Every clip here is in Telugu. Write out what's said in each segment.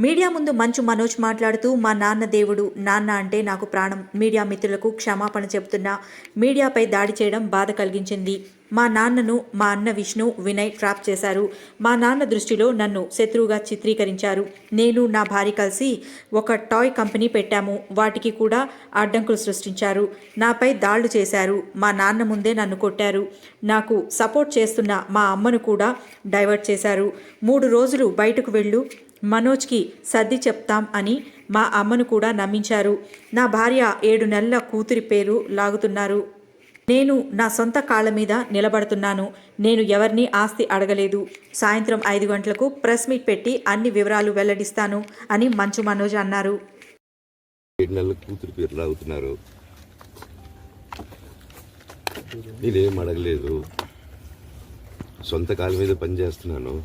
మీడియా ముందు మంచు మనోజ్ మాట్లాడుతూ మా నాన్న దేవుడు నాన్న అంటే నాకు ప్రాణం. మీడియా మిత్రులకు క్షమాపణ చెబుతున్నా మీడియాపై దాడి చేయడం బాధ కలిగించింది. మా నాన్నను మా అన్న విష్ణు వినయ్ ట్రాప్ చేశారు. మా నాన్న దృష్టిలో నన్ను శత్రువుగా చిత్రీకరించారు. నేను నా భార్య కలిసి ఒక టాయ్ కంపెనీ పెట్టాము. వాటికి కూడా అడ్డంకులు సృష్టించారు. నాపై దాళ్ళు చేశారు. మా నాన్న ముందే నన్ను కొట్టారు. నాకు సపోర్ట్ చేస్తున్న మా అమ్మను కూడా డైవర్ట్ చేశారు. మూడు రోజులు బయటకు వెళ్ళు. మనోజ్కి సర్ది చెప్తాం అని మా అమ్మను కూడా నమ్మించారు. నా భార్య ఏడు నెలల కూతురి పేరు లాగుతున్నారు. నేను నా సొంత కాళ్ళ మీద నిలబడుతున్నాను. నేను ఎవరిని ఆస్తి అడగలేదు. సాయంత్రం ఐదు గంటలకు ప్రెస్ మీట్ పెట్టి అన్ని వివరాలు వెల్లడిస్తాను అని మంచు మనోజ్ అన్నారు. ఏడు నెలల కూతురు పేరు లాగుతున్నారు. నేనేం అడగలేదు. సొంత కాళ్ళ మీద పని చేస్తున్నాను.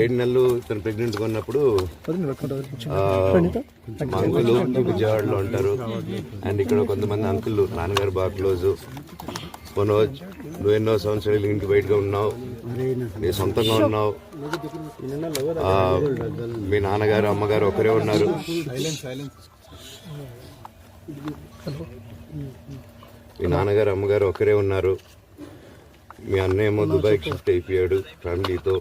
ఏడు నెలలు తను ప్రెగ్నెంట్గా ఉన్నప్పుడు అంకుల్ విజయవాడలో ఉంటారు. అండ్ ఇక్కడ కొంతమంది అంకుల్ నాన్నగారు బాగా క్లోజు. మనోజ్ నువ్వు ఎన్నో సంవత్సరాలు ఇంటి బయటగా ఉన్నావు. నీ సొంతంగా ఉన్నావు. మీ నాన్నగారు అమ్మగారు ఒకరే ఉన్నారు. మీ నాన్నగారు అమ్మగారు ఒకరే ఉన్నారు. మీ అన్నయ్య ఏమో దుబాయ్కి షిఫ్ట్ అయిపోయాడు ఫ్యామిలీతో.